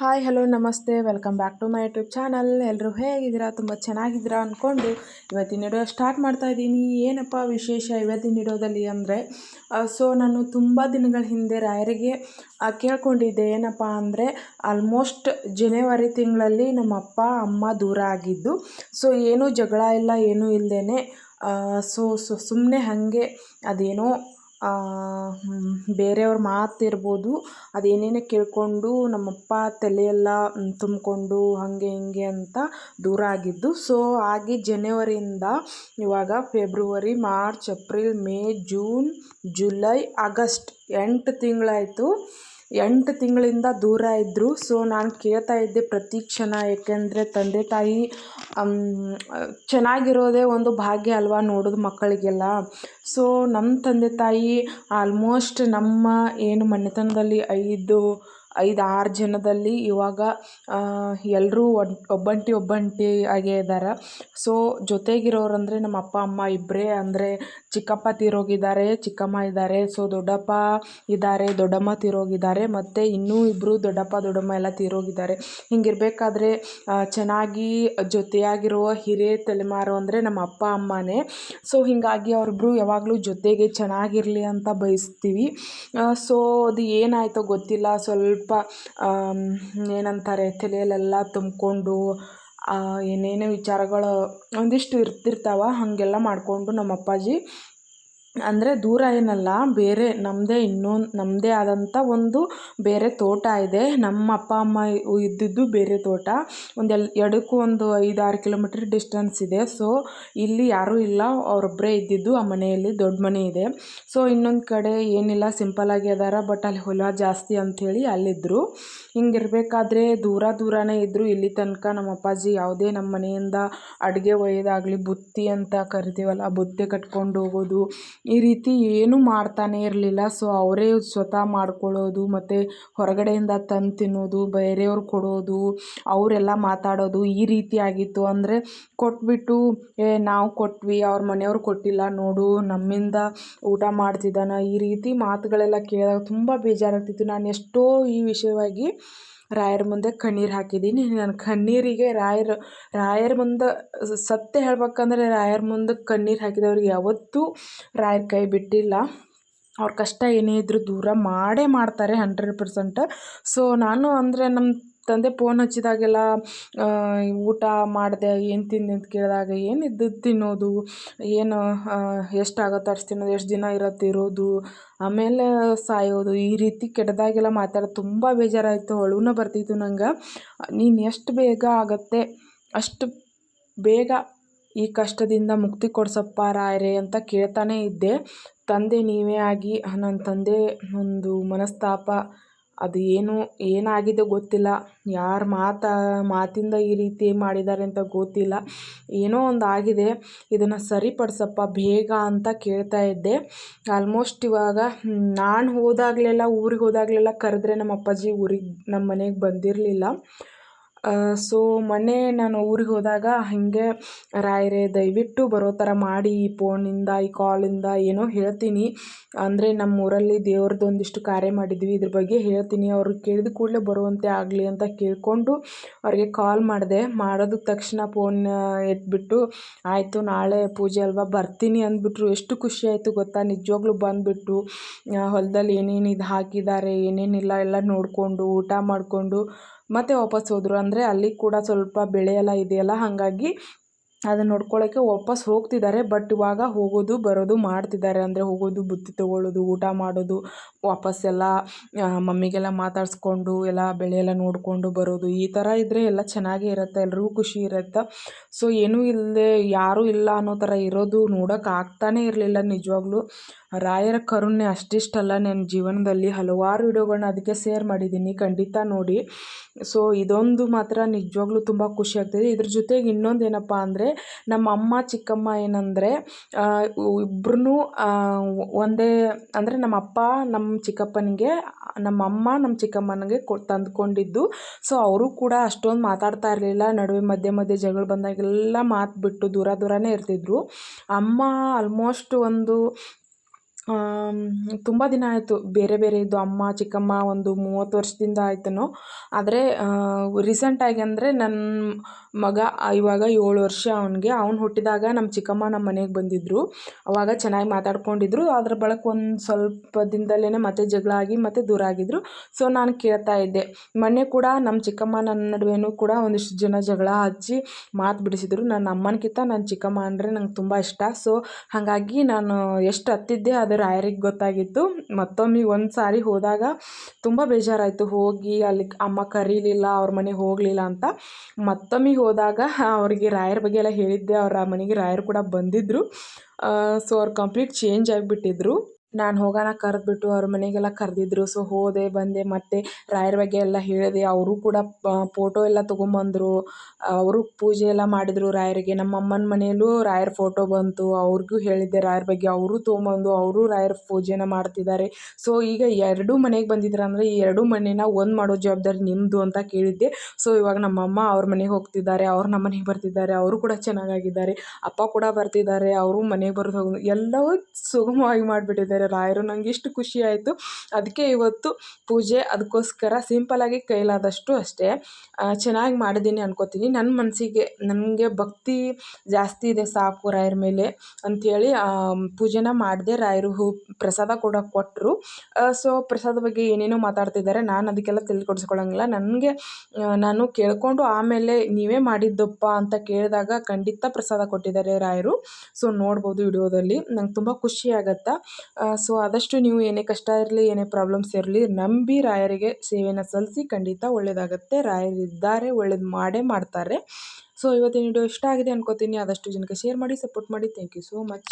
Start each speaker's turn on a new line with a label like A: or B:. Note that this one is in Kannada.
A: ಹಾಯ್, ಹಲೋ, ನಮಸ್ತೆ. Welcome back to my YouTube channel. ಎಲ್ಲರೂ ಹೇಗಿದ್ದೀರಾ? ತುಂಬ ಚೆನ್ನಾಗಿದ್ದೀರಾ ಅಂದ್ಕೊಂಡು ಇವತ್ತಿನ ವಿಡಿಯೋ ಸ್ಟಾರ್ಟ್ ಮಾಡ್ತಾ ಇದ್ದೀನಿ. ಏನಪ್ಪ ವಿಶೇಷ ಇವತ್ತಿನ ವಿಡಿಯೋದಲ್ಲಿ ಅಂದರೆ ಸೊ ನಾನು ತುಂಬ ದಿನಗಳ ಹಿಂದೆ ರಾಯರಿಗೆ ಕೇಳ್ಕೊಂಡಿದ್ದೆ. ಏನಪ್ಪ ಅಂದರೆ ಆಲ್ಮೋಸ್ಟ್ ಜನವರಿ ತಿಂಗಳಲ್ಲಿ ನಮ್ಮ ಅಪ್ಪ, ಅಮ್ಮ ದೂರ ಆಗಿದ್ದು, ಸೊ ಏನೂ ಜಗಳ ಇಲ್ಲ, ಏನೂ ಇಲ್ಲದೇ ಸೊ ಸುಮ್ಮನೆ ಹಾಗೆ ಅದೇನೋ ಆ, ಮಾತು ಬೇರೆಯವ್ರ ಮಾತಿರ್ಬೋದು ಅದೇನೇನೋ ಕೇಳಿಕೊಂಡು ನಮ್ಮಪ್ಪ ತಲೆಯೆಲ್ಲ ತುಂಬಿಕೊಂಡು ಹಾಗೆ ಹಿಂಗೆ ಅಂತ ದೂರ ಆಗಿದ್ದು. ಸೊ ಆಗಿ ಜನವರಿಯಿಂದ ಇವಾಗ February March April May June July August ಎಂಟು ತಿಂಗಳಾಯಿತು. ಎಂಟು ತಿಂಗಳಿಂದ ದೂರ ಇದ್ದರು ಸೊ ನಾನು ಕೇಳ್ತಾ ಇದ್ದೆ ಪ್ರತಿ ಕ್ಷಣ. ಏಕೆಂದರೆ ತಂದೆ ತಾಯಿ ಚೆನ್ನಾಗಿರೋದೇ ಒಂದು ಭಾಗ್ಯ ಅಲ್ವಾ ನೋಡೋದು ಮಕ್ಕಳಿಗೆಲ್ಲ. ಸೊ ನಮ್ಮ ತಂದೆ ತಾಯಿ ಆಲ್ಮೋಸ್ಟ್ ನಮ್ಮ ಏನು ಮನೆತನದಲ್ಲಿ ಐದು ಐದು ಆರು ಜನದಲ್ಲಿ ಇವಾಗ ಎಲ್ಲರೂ ಒಬ್ಬಂಟಿ ಒಬ್ಬಂಟಿ ಆಗೇ ಇದ್ದಾರೆ ಸೊ, ಜೊತೆಗಿರೋರಂದರೆ ನಮ್ಮ ಅಪ್ಪ, ಅಮ್ಮ ಇಬ್ಬರೇ ಅಂದರೆ ಚಿಕ್ಕಪ್ಪ ತೀರೋಗಿದ್ದಾರೆ, ಚಿಕ್ಕಮ್ಮ ಇದ್ದಾರೆ. ಸೊ, ದೊಡ್ಡಪ್ಪ ಇದ್ದಾರೆ, ದೊಡ್ಡಮ್ಮ ತೀರೋಗಿದ್ದಾರೆ, ಮತ್ತು ಇನ್ನೂ ಇಬ್ಬರು ದೊಡ್ಡಪ್ಪ, ದೊಡ್ಡಮ್ಮ ಎಲ್ಲ ತೀರೋಗಿದ್ದಾರೆ. ಹಿಂಗಿರಬೇಕಾದ್ರೆ ಚೆನ್ನಾಗಿ ಜೊತೆಯಾಗಿರುವ ಹಿರಿಯ ತಲೆಮಾರು ಅಂದರೆ ನಮ್ಮ ಅಪ್ಪ, ಅಮ್ಮನೇ. ಸೊ, ಹೀಗಾಗಿ ಅವರಿಬ್ರು ಯಾವಾಗಲೂ ಜೊತೆಗೆ ಚೆನ್ನಾಗಿರಲಿ ಅಂತ ಬಯಸ್ತೀವಿ. ಸೊ, ಅದು ಏನಾಯಿತೋ ಗೊತ್ತಿಲ್ಲ. ಸ್ವಲ್ಪ ಆಮ್, ಏನಂತಾರೆ ತಲೆಯಲ್ಲೆಲ್ಲ ತುಂಬಿಕೊಂಡು ಏನೇನೋ ವಿಚಾರಗಳು ಒಂದಿಷ್ಟು ಇರ್ತಿರ್ತಾವೆ ಹಾಗೆಲ್ಲ ಮಾಡಿಕೊಂಡು ನಮ್ಮ ಅಪ್ಪಾಜಿ ಅಂದರೆ ದೂರ ಏನಲ್ಲ, ಬೇರೆ ನಮ್ಮದೇ ಇನ್ನೊಂದು ನಮ್ಮದೇ ಆದಂಥ ಒಂದು ಬೇರೆ ತೋಟ ಇದೆ. ನಮ್ಮ ಅಪ್ಪ, ಅಮ್ಮ ಇದ್ದಿದ್ದು ಬೇರೆ ತೋಟ. ಒಂದು ಎಲ್ ಎರಡಕ್ಕೂ ಒಂದು ಐದು ಆರು ಕಿಲೋಮೀಟ್ರ್ ಡಿಸ್ಟೆನ್ಸ್ ಇದೆ. ಸೊ ಇಲ್ಲಿ ಯಾರೂ ಇಲ್ಲ ಅವರೊಬ್ಬರೇ ಇದ್ದಿದ್ದು ಆ ಮನೆಯಲ್ಲಿ, ದೊಡ್ಡ ಮನೆ ಇದೆ. ಸೊ ಇನ್ನೊಂದು ಕಡೆ ಏನಿಲ್ಲ ಸಿಂಪಲ್ಲಾಗಿ ಅದಾರ, ಬಟ್ ಅಲ್ಲಿ ಹೊಲ ಜಾಸ್ತಿ ಅಂಥೇಳಿ ಅಲ್ಲಿದ್ದರು ಹಿಂಗಿರ್ಬೇಕಾದ್ರೆ ದೂರ ದೂರನೇ ಇದ್ದರು ಇಲ್ಲಿ ತನಕ ನಮ್ಮ ಅಪ್ಪಾಜಿ ಯಾವುದೇ ನಮ್ಮ ಮನೆಯಿಂದ ಅಡುಗೆ ಒಯ್ಯೋದಾಗಲಿ, ಬುತ್ತಿ ಅಂತ ಕರಿತೀವಲ್ಲ, ಬುತ್ತಿ ಕಟ್ಕೊಂಡು ಹೋಗೋದು ಈ ರೀತಿ ಏನೂ ಮಾಡ್ತಾನೇ ಇರಲಿಲ್ಲ. ಸೊ ಅವರೇ ಸ್ವತಃ ಮಾಡ್ಕೊಳ್ಳೋದು, ಮತ್ತು ಹೊರಗಡೆಯಿಂದ ತಂದು ತಿನ್ನೋದು, ಬೇರೆಯವ್ರು ಕೊಡೋದು, ಅವರೆಲ್ಲ ಮಾತಾಡೋದು ಈ ರೀತಿ ಆಗಿತ್ತು. ಅಂದರೆ ಕೊಟ್ಬಿಟ್ಟು, ಏ, ನಾವು ಕೊಟ್ವಿ, ಅವ್ರ ಮನೆಯವ್ರು ಕೊಟ್ಟಿಲ್ಲ, ನೋಡು, ನಮ್ಮಿಂದ ಊಟ ಮಾಡ್ತಿದ್ದಾನೆ. ಈ ರೀತಿ ಮಾತುಗಳೆಲ್ಲ ಕೇಳಿದಾಗ ತುಂಬ ಬೇಜಾರಾಗ್ತಿತ್ತು. ನಾನು ಎಷ್ಟೋ ಈ ವಿಷಯವಾಗಿ ರಾಯರ ಮುಂದೆ ಕಣ್ಣೀರು ಹಾಕಿದ್ದೀನಿ ನನ್ನ ಕಣ್ಣೀರಿಗೆ ರಾಯರು, ರಾಯರ ಮುಂದೆ ಸತ್ಯ ಹೇಳ್ಬೇಕಂದ್ರೆ ರಾಯರ ಮುಂದೆ ಕಣ್ಣೀರು ಹಾಕಿದವ್ರಿಗೆ ಯಾವತ್ತೂ ರಾಯರ ಕೈ ಬಿಟ್ಟಿಲ್ಲ. ಅವ್ರ ಕಷ್ಟ ಏನೇ ಇದ್ದರೂ ದೂರ ಮಾಡೇ ಮಾಡ್ತಾರೆ ಹಂಡ್ರೆಡ್ ಪರ್ಸೆಂಟ್. ಸೊ ನಾನು ಅಂದರೆ ನಮ್ಮ ತಂದೆ ಫೋನ್ ಹಚ್ಚಿದಾಗೆಲ್ಲ ಊಟ ಮಾಡಿದೆ, ಏನು ತಿಂದೆ ಅಂತ ಕೇಳಿದಾಗ ಏನು ಇದ್ದದ್ದು ತಿನ್ನೋದು, ಏನು ಎಷ್ಟಾಗತ್ತೆ ಅಷ್ಟು ತಿನ್ನೋದು, ಎಷ್ಟು ದಿನ ಇರತ್ತೆ ಇರೋದು, ಆಮೇಲೆ ಸಾಯೋದು, ಈ ರೀತಿ ಕೆಟ್ಟದಾಗೆಲ್ಲ ಮಾತಾಡೋದು ತುಂಬ ಬೇಜಾರಾಯಿತು, ಅಳುನ ಬರ್ತಿತ್ತು ನಂಗೆ. ನೀನು ಎಷ್ಟು ಬೇಗ ಆಗತ್ತೆ, ಅಷ್ಟು ಬೇಗ ಈ ಕಷ್ಟದಿಂದ ಮುಕ್ತಿ ಕೊಡ್ಸಪ್ಪ ರಾಯರೇ ಅಂತ ಕೇಳ್ತಾನೇ ಇದ್ದೆ. ತಂದೆ ನೀವೇ ಆಗಿ, ನನ್ನ ತಂದೆ ಒಂದು ಮನಸ್ತಾಪ ಅದು ಏನು, ಏನಾಗಿದೆ ಗೊತ್ತಿಲ್ಲ. ಯಾರ ಮಾತಾ, ಮಾತಿಂದ ಈ ರೀತಿ ಮಾಡಿದ್ದಾರೆ ಅಂತ ಗೊತ್ತಿಲ್ಲ. ಏನೋ ಒಂದು ಆಗಿದೆ. ಇದನ್ನು ಸರಿಪಡಿಸಪ್ಪ, ಬೇಗ ಅಂತ ಕೇಳ್ತಾ ಇದ್ದೆ. ಆಲ್ಮೋಸ್ಟ್ ಇವಾಗ ನಾನು ಹೋದಾಗಲೆಲ್ಲ, ಊರಿಗೆ ಹೋದಾಗಲೆಲ್ಲ ಕರೆದ್ರೆ ನಮ್ಮ ಅಪ್ಪಾಜಿ ಊರಿಗೆ ನಮ್ಮ ಮನೆಗೆ ಬಂದಿರಲಿಲ್ಲ. ಸೊ ಮೊನ್ನೆ ನಾನು ಊರಿಗೆ ಹೋದಾಗ ಹಾಗೆ, ರಾಯರೇ, ದಯವಿಟ್ಟು ಬರೋ ಥರ ಮಾಡಿ ಈ ಫೋನಿಂದ, ಈ ಕಾಲಿಂದ ಏನೋ ಹೇಳ್ತೀನಿ. ಅಂದರೆ ನಮ್ಮ ಊರಲ್ಲಿ ದೇವ್ರದ್ದು ಒಂದಿಷ್ಟು ಕಾರ್ಯ ಮಾಡಿದ್ವಿ. ಇದ್ರ ಬಗ್ಗೆ ಹೇಳ್ತೀನಿ. ಅವ್ರು ಕೇಳಿದ ಕೂಡಲೇ ಬರುವಂತೆ ಆಗಲಿ ಅಂತ ಕೇಳಿಕೊಂಡು ಅವ್ರಿಗೆ ಕಾಲ್ ಮಾಡಿದೆ. ಮಾಡೋದ ತಕ್ಷಣ ಫೋನ್ ಎತ್ಬಿಟ್ಟು, ಆಯಿತು, ನಾಳೆ ಪೂಜೆ ಅಲ್ವಾ? ಬರ್ತೀನಿ ಅಂದ್ಬಿಟ್ರು. ಎಷ್ಟು ಖುಷಿ ಆಯಿತು ಗೊತ್ತಾ? ನಿಜವಾಗ್ಲೂ ಬಂದುಬಿಟ್ಟು ಹೊಲದಲ್ಲಿ ಏನೇನು ಇದು ಹಾಕಿದ್ದಾರೆ, ಏನೇನಿಲ್ಲ ಎಲ್ಲ ನೋಡಿಕೊಂಡು, ಊಟ ಮಾಡಿಕೊಂಡು ಮತ್ತೆ ವಾಪಸ್ ಹೋದರು. ಅಂದರೆ ಅಲ್ಲಿ ಕೂಡ ಸ್ವಲ್ಪ ಬೆಳೆ ಎಲ್ಲ ಇದೆಯಲ್ಲ, ಹಾಗಾಗಿ ಅದನ್ನ ನೋಡ್ಕೊಳ್ಳೋಕ್ಕೆ ವಾಪಸ್ ಹೋಗ್ತಿದ್ದಾರೆ. ಬಟ್ ಇವಾಗ ಹೋಗೋದು, ಬರೋದು ಮಾಡ್ತಿದ್ದಾರೆ. ಅಂದರೆ ಹೋಗೋದು, ಬುತ್ತಿ ತೊಗೊಳ್ಳೋದು ಊಟ ಮಾಡೋದು, ವಾಪಸ್ ಎಲ್ಲ ಮಮ್ಮಿಗೆಲ್ಲ ಮಾತಾಡಿಸ್ಕೊಂಡು ಎಲ್ಲ ಬೆಳೆ ಎಲ್ಲ ನೋಡಿಕೊಂಡು ಬರೋದು. ಈ ಥರ ಇದ್ದರೆ ಎಲ್ಲ ಚೆನ್ನಾಗೇ ಇರುತ್ತೆ. ಎಲ್ಲರಿಗೂ ಖುಷಿ ಇರುತ್ತೆ. ಸೊ, ಏನೂ ಇಲ್ಲದೆ ಯಾರೂ ಇಲ್ಲ ಅನ್ನೋ ಥರ ಇರೋದು ನೋಡೋಕೆ ಆಗ್ತಾನೇ ಇರಲಿಲ್ಲ ನಿಜವಾಗ್ಲೂ. ರಾಯರ ಕರುಣೆ ಅಷ್ಟಿಷ್ಟಲ್ಲ. ನನ್ನ ಜೀವನದಲ್ಲಿ ಹಲವಾರು ವಿಡಿಯೋಗಳನ್ನ ಅದಕ್ಕೆ ಶೇರ್ ಮಾಡಿದ್ದೀನಿ. ಖಂಡಿತ ನೋಡಿ. ಸೊ ಇದೊಂದು ಮಾತ್ರ ನಿಜವಾಗ್ಲೂ ತುಂಬ ಖುಷಿ ಆಗ್ತಿದೆ. ಇದ್ರ ಜೊತೆಗೆ ಇನ್ನೊಂದು ಏನಪ್ಪ ಅಂದರೆ, ನಮ್ಮ ಅಮ್ಮ ಚಿಕ್ಕಮ್ಮ ಏನಂದರೆ ಇಬ್ರೂ ಒಂದೇ, ಅಂದರೆ ನಮ್ಮ ಅಪ್ಪ ನಮ್ಮ ಚಿಕ್ಕಪ್ಪನಿಗೆ, ನಮ್ಮ ಅಮ್ಮ ನಮ್ಮ ಚಿಕ್ಕಮ್ಮನಿಗೆ ಕೊ, ತಂದುಕೊಂಡಿದ್ದು. ಸೊ ಅವರು ಕೂಡ ಅಷ್ಟೊಂದು ಮಾತಾಡ್ತಾ ಇರಲಿಲ್ಲ. ನಡುವೆ ಮಧ್ಯೆ ಮಧ್ಯೆ ಜಗಳ ಬಂದಾಗೆಲ್ಲ ಮಾತು ಬಿಟ್ಟು ದೂರ ದೂರನೇ ಇರ್ತಿದ್ರು. ಅಮ್ಮ ಆಲ್ಮೋಸ್ಟ್ ಒಂದು ತುಂಬ ದಿನ ಆಯಿತು. ಬೇರೆ ಬೇರೆ ಇದ್ದು ಅಮ್ಮ, ಚಿಕ್ಕಮ್ಮ ಒಂದು ಮೂವತ್ತು ವರ್ಷದಿಂದ ಆಯ್ತೇನೋ. ಆದರೆ ರೀಸೆಂಟಾಗಿ ಅಂದರೆ ನನ್ನ ಮಗ ಇವಾಗ ಏಳು ವರ್ಷ ಅವನಿಗೆ. ಅವ್ನು ಹುಟ್ಟಿದಾಗ ನಮ್ಮ ಚಿಕ್ಕಮ್ಮ ನಮ್ಮ ಮನೆಗೆ ಬಂದಿದ್ದರು ಅವಾಗ ಚೆನ್ನಾಗಿ ಮಾತಾಡ್ಕೊಂಡಿದ್ರು. ಅದ್ರ ಬಳಕ ಒಂದು ಸ್ವಲ್ಪ ದಿನದಲ್ಲೇ ಮತ್ತೆ ಜಗಳ ಆಗಿ ಮತ್ತೆ ದೂರ ಆಗಿದ್ದರು ಸೊ ನಾನು ಕೇಳ್ತಾ ಇದ್ದೆ. ಮೊನ್ನೆ ಕೂಡ ನಮ್ಮ ಚಿಕ್ಕಮ್ಮ ನನ್ನ ನಡುವೆನೂ ಕೂಡ ಒಂದಿಷ್ಟು ಜನ ಜಗಳ ಹಚ್ಚಿ ಮಾತು ಬಿಡಿಸಿದ್ರು. ನನ್ನ ಅಮ್ಮನಕಿಂತ ನನ್ನ ಚಿಕ್ಕಮ್ಮ ಅಂದರೆ ನಂಗೆ ತುಂಬ ಇಷ್ಟ. ಸೊ ಹಾಗಾಗಿ ನಾನು ಎಷ್ಟು ಹತ್ತಿದ್ದೆ ಅದು ರಾಯರಿಗೆ ಗೊತ್ತಾಗಿತ್ತು. ಮತ್ತೊಮ್ಮೆ ಒಂದು ಸಾರಿ ಹೋದಾಗ ತುಂಬ ಬೇಜಾರಾಯಿತು. ಹೋಗಿ ಅಲ್ಲಿ ಅಮ್ಮ ಕರೀಲಿಲ್ಲ, ಅವ್ರ ಮನೆಗೆ ಹೋಗಲಿಲ್ಲ ಅಂತ. ಮತ್ತೊಮ್ಮೆ ಹೋದಾಗ ಅವರಿಗೆ ರಾಯರ ಬಗ್ಗೆ ಎಲ್ಲ ಹೇಳಿದ್ದೆ. ಅವರ ಮನೆಗೆ ರಾಯರು ಕೂಡ ಬಂದಿದ್ದರು ಸೊ ಅವ್ರು ಕಂಪ್ಲೀಟ್ ಚೇಂಜ್ ಆಗಿಬಿಟ್ಟಿದ್ರು. ನಾನು ಹೋಗೋಣ ಕರೆದ್ಬಿಟ್ಟು ಅವ್ರ ಮನೆಗೆಲ್ಲ ಕರೆದಿದ್ರು. ಸೊ ಹೋದೆ, ಬಂದೆ, ಮತ್ತೆ ರಾಯರ ಬಗ್ಗೆ ಎಲ್ಲ ಹೇಳಿದೆ. ಅವರು ಕೂಡ ಫೋಟೋ ಎಲ್ಲ ತೊಗೊಂಬಂದರು. ಅವರು ಪೂಜೆ ಎಲ್ಲ ಮಾಡಿದರು ರಾಯರಿಗೆ. ನಮ್ಮ ಅಮ್ಮನ ಮನೆಯಲ್ಲೂ ರಾಯರ ಫೋಟೋ ಬಂತು. ಅವ್ರಿಗೂ ಹೇಳಿದ್ದೆ ರಾಯರ ಬಗ್ಗೆ. ಅವರು ತೊಗೊಂಬಂದು, ಅವರು ರಾಯರ ಪೂಜೆನ ಮಾಡ್ತಿದ್ದಾರೆ. ಸೊ ಈಗ ಎರಡೂ ಮನೆಗೆ ಬಂದಿದ್ರು ಅಂದರೆ ಈ ಎರಡೂ ಮನೆನ ಒಂದು ಮಾಡೋ ಜವಾಬ್ದಾರಿ ನಿಮ್ಮದು ಅಂತ ಕೇಳಿದ್ದೆ. ಸೊ ಇವಾಗ ನಮ್ಮಮ್ಮ ಅವ್ರ ಮನೆಗೆ ಹೋಗ್ತಿದ್ದಾರೆ. ಅವ್ರು ನಮ್ಮ ಮನೆಗೆ ಬರ್ತಿದ್ದಾರೆ. ಅವರು ಕೂಡ ಚೆನ್ನಾಗಾಗಿದ್ದಾರೆ ಅಪ್ಪ ಕೂಡ ಬರ್ತಿದ್ದಾರೆ. ಅವರು ಮನೆಗೆ ಬರೋದು ಹೋಗೋದು ಎಲ್ಲವೂ ಸುಗಮವಾಗಿ ಮಾಡಿಬಿಟ್ಟಿದ್ದಾರೆ. ರಾಯರು, ನಂಗೆ ಇಷ್ಟು ಖುಷಿ ಆಯಿತು. ಅದಕ್ಕೆ ಇವತ್ತು ಪೂಜೆ ಅದಕ್ಕೋಸ್ಕರ ಸಿಂಪಲಾಗಿ ಕೈಲಾದಷ್ಟು ಅಷ್ಟೇ. ಚೆನ್ನಾಗಿ ಮಾಡಿದ್ದೀನಿ ಅನ್ಕೋತೀನಿ. ನನ್ನ ಮನಸ್ಸಿಗೆ ನನಗೆ ಭಕ್ತಿ ಜಾಸ್ತಿ ಇದೆ ಸಾಕು ರಾಯರ ಮೇಲೆ ಅಂಥೇಳಿ ಪೂಜೆನ ಮಾಡಿದೆ ರಾಯರು ಹೂ, ಪ್ರಸಾದ ಕೂಡ ಕೊಟ್ಟರು ಸೊ, ಪ್ರಸಾದ ಬಗ್ಗೆ ಏನೇನೋ ಮಾತಾಡ್ತಿದ್ದಾರೆ ನಾನು ಅದಕ್ಕೆಲ್ಲ ತಿಳ್ಕೊಡ್ಸ್ಕೊಳ್ಳೋಂಗಿಲ್ಲ ಕೆಡಿಸ್ಕೊಳ್ಳೋಂಗಿಲ್ಲ ನನಗೆ ನಾನು ಕೇಳಿಕೊಂಡು ಆಮೇಲೆ ನೀವೇ ಮಾಡಿದ್ದಪ್ಪ ಅಂತ ಕೇಳಿದಾಗ ಖಂಡಿತ ಪ್ರಸಾದ ಕೊಟ್ಟಿದ್ದಾರೆ ರಾಯರು. ಸೊ, ನೋಡ್ಬೋದು ವಿಡಿಯೋದಲ್ಲಿ. ನಂಗೆ ತುಂಬ ಖುಷಿ ಸೊ ಆದಷ್ಟು ನೀವು ಏನೇ ಕಷ್ಟ ಇರಲಿ, ಏನೇ ಪ್ರಾಬ್ಲಮ್ಸ್ ಇರಲಿ, ನಂಬಿ ರಾಯರಿಗೆ ಸೇವೆಯನ್ನು ಸಲ್ಲಿಸಿ ಖಂಡಿತ ಒಳ್ಳೆಯದಾಗತ್ತೆ ರಾಯರಿದ್ದಾರೆ ಒಳ್ಳೇದು ಮಾಡೇ ಮಾಡ್ತಾರೆ. ಸೊ ಇವತ್ತಿನ ವಿಡಿಯೋ ಇಷ್ಟ ಆಗಿದೆ ಅನ್ಕೋತೀನಿ. ಆದಷ್ಟು ಜನಕ್ಕೆ ಶೇರ್ ಮಾಡಿ ಸಪೋರ್ಟ್ ಮಾಡಿ. Thank you so much